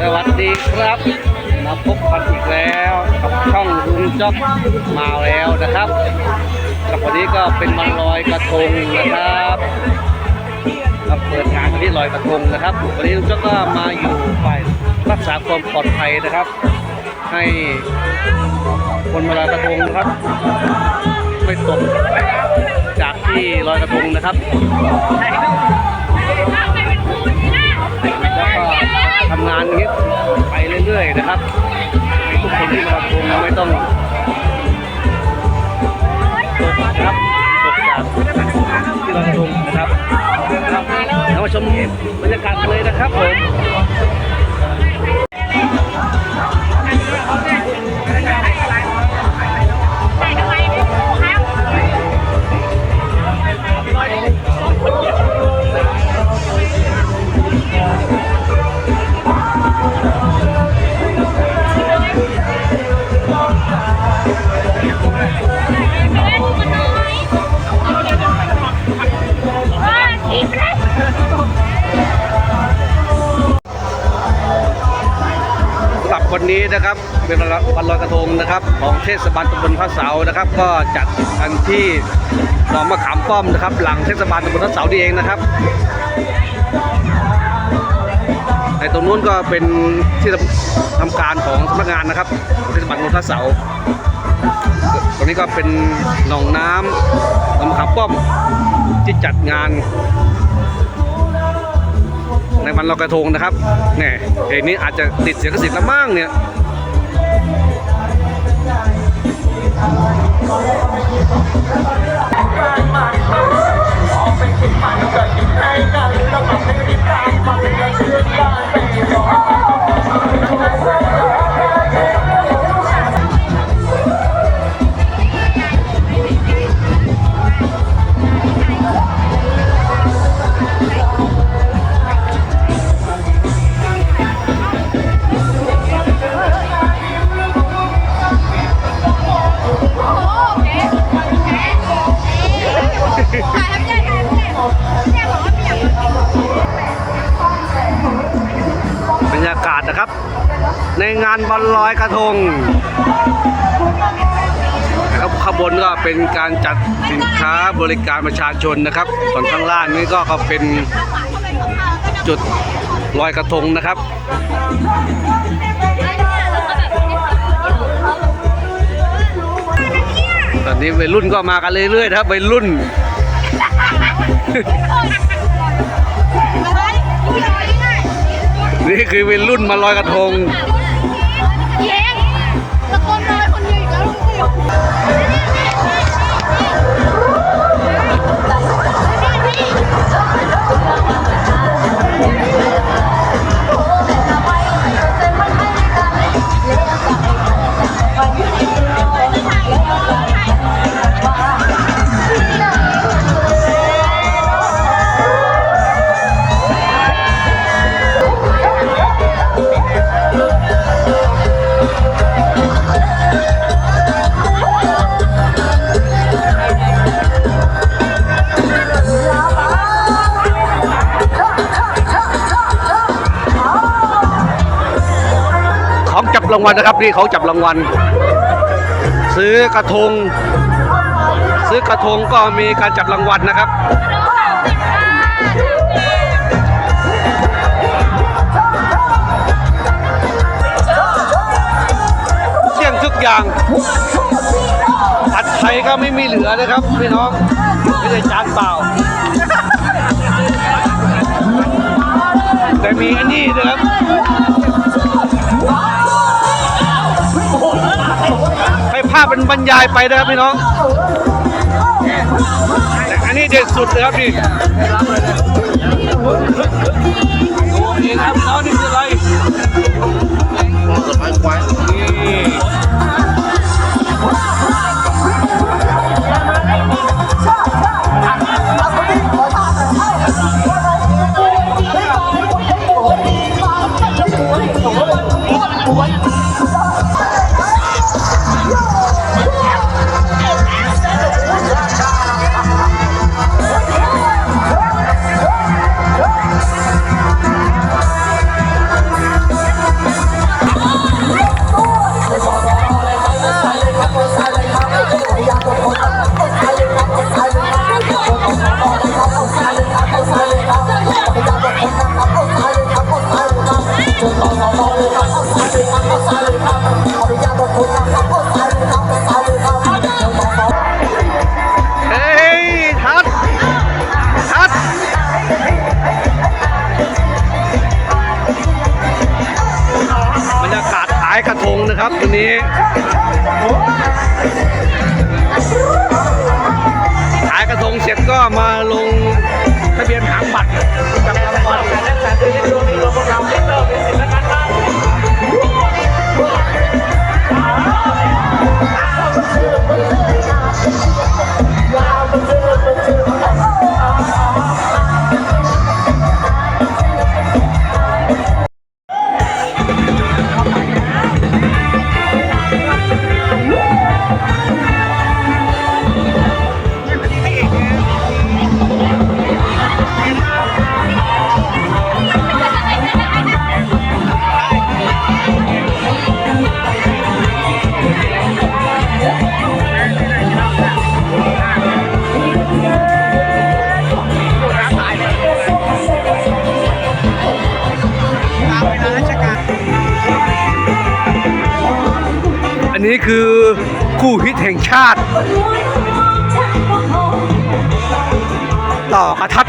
สวัสดีครับ มาพบกันอีกแล้วกับช่องลุงจ๊อกมาแล้วนะครับกับวันนี้ก็เป็นวันลอยกระทงนะครับมาเปิดงานที่ลอยกระทงนะครับ วันนี้ลุงจ๊อกก็มาอยู่ฝ่ายรักษาความปลอดภัยนะครับ ให้คนมาลอยกระทงนะครับ ไม่ตกจากที่ลอยกระทงนะครับแล้วก็ ทำงานอย่างนี้ไปเรื่อยๆนะครับทุกคนที่มาชมไม่ต้องตกนะครับตกจากที่เราชมนะครับเรามาชมบรรยากาศเลยนะครับผม นี้นะครับเป็นวันลอยกระทงนะครับ ของเทศบาลตำบลพระเสานะครับ ก็จัดกันที่หนองมะขามป้อมนะครับ หลังเทศบาลตำบลพระเสานี่เองนะครับในตรงนู้นก็เป็นที่ทำการของสำนักงานนะครับเทศบาลตำบลพระเสาตรงนี้ก็เป็นหนองน้ำหนองมะขามป้อมที่จัดงาน ในวันลอยกระทงนะครับเนี่ยเพลงนี้อาจจะติดเสียงกระสิทธิ์ละมั่งเนี่ยบ ในงานบอลลอยกระทงนะครับขบวนก็เป็นการจัดสินค้าบริการประชาชนนะครับ ส่วนข้างล่างนี่ก็ก็เป็นจุดลอยกระทงนะครับตอนนี้วัยรุ่นก็มากันเรื่อยๆนะครับวัยรุ่นนี่คือวัยรุ่นมาลอยกระทง Yeah. รางวัลนะครับนี่เขาจับรางวัล ซื้อกระทง ซื้อกระทงก็มีการจับรางวัลนะครับเสี่ยงทุกอย่างผัดไทยก็ไม่มีเหลือนะครับพี่น้องไม่ได้จานเปล่า แต่มีอันนี้นะครับาพเป็นบรรยายไปนะครับพี่น้องแต่อันนี้เด็ดสุดเลยครับพี่ดูนี่ครับน้องนี่คืออะไรนี่ ขายกระตรงนะครับตัวนี้ขายกระทงเสร็จก็มาลงทะเบียนหางบัตรกับรางวัล นี้คือคู่ฮิตแห่งชาติ ต่อกระทัด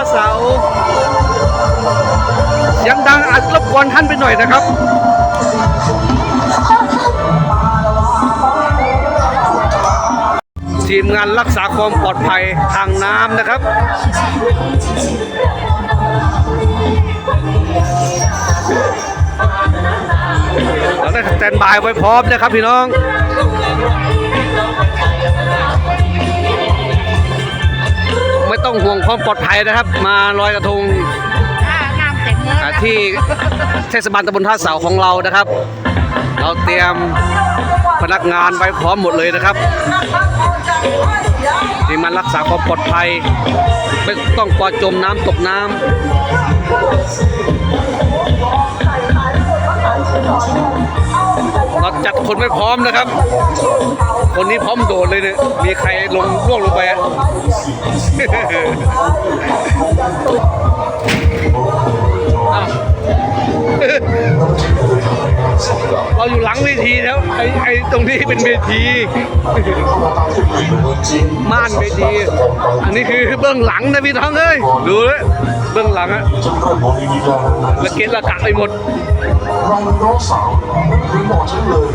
าลกุลเสาเสียงดังอาจรบกวนท่านไปหน่อยนะครับทีมงานรักษาความปลอดภัยทางน้ำนะครับ เราได้สแตนบายไว้พร้อมนะครับพี่น้อง ไม่ต้องห่วงความปลอดภัยนะครับ มาลอยกระทงน้ำเต็มเลยอ่าที่เทศบาลตำบลท่าเสาของเรานะครับ เราเตรียมพนักงานไว้พร้อมหมดเลยนะครับที่มันรักษาความปลอดภัย ไม่ต้องกลัวจมน้ำตกน้ำเรา จัดคนไว้พร้อมนะครับ คนนี้พร้อมโดดเลยเนี่ยมีใครลงร่วงลงไปอะเราอยู่หลังเวทีแล้วไอ้ไอ้ตรงนี้เป็นเวที ม่านเวที อันนี้คือเบื้องหลังนะพี่น้องเอ้ยดูเลยเบื้องหลังอะจะกินละละเกะละกะไปหมด เราน้องสาวคือบอกฉันเลย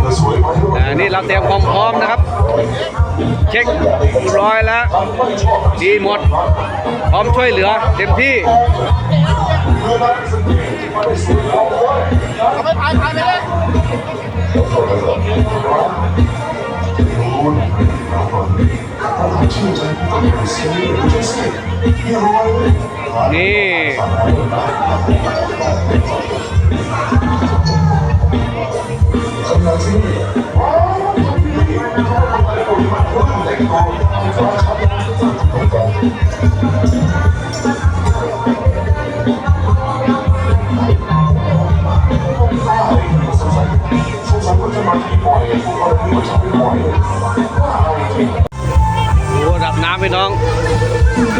เธอสวยไหมอ่านี่เราเตรียมความพร้อมนะครับ เช็คร้อยแล้ว ดีหมด พร้อมช่วยเหลือเต็มที่นี่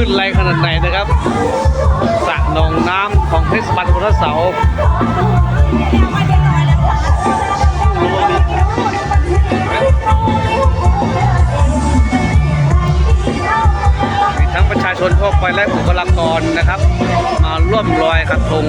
ขึ้นไรขนาดไหนนะครับสระหนองน้ำของเทศบาลตำบลท่าเสามีทั้งประชาชนทั่วไปและบุคลากรนะครับ มาร่วมลอยกระทง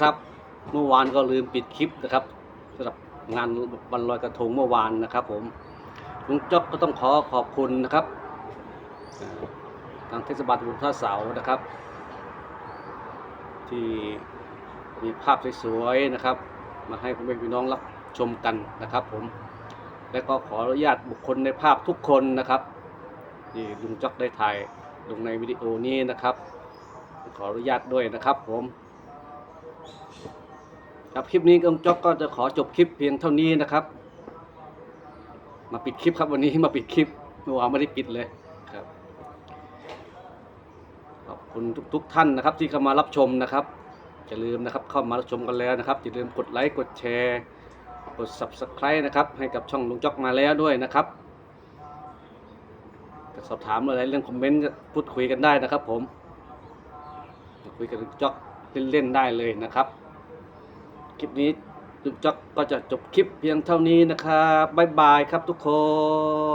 ครับ เมื่อวานก็ลืมปิดคลิปนะครับสำหรับงานวันลอยกระทงเมื่อวานนะครับผมลุงจ๊อกก็ต้องขอขอบคุณนะครับ ทางเทศบาลตำบลท่าเสานะครับ ที่มีภาพสวยๆนะครับ มาให้พี่น้องรับชมกันนะครับ ผม และก็ขออนุญาตบุคคลในภาพทุกคนนะครับที่ลุงจ๊อกได้ถ่ายลงในวิดีโอนี้นะครับ ขออนุญาตด้วยนะครับผม ครับคลิปนี้กงจ๊อกก็จะขอจบคลิปเพียงเท่านี้นะครับ มาปิดคลิปครับวันนี้มาปิดคลิปเมื่อวานไม่ได้ปิดเลยครับขอบคุณทุกๆท่านนะครับ ที่เข้ามารับชมนะครับอย่าลืมนะครับเข้ามารับชมกันแล้วนะครับอย่าลืมกดไลค์กดแชร์ กด subscribe นะครับ ให้กับช่องลุงจ๊อกมาแล้วด้วยนะครับสอบถามอะไรเรื่องคอมเมนต์พูดคุยกันได้นะครับ ผมคุยกับลุงจ๊อกเล่นๆได้เลยนะครับ ลิปนี้จุกจ๊กก็จะจบคลิปเพียงเท่านี้นะครับบ๊ายบายครับทุกค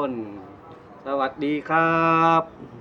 น สวัสดีครับ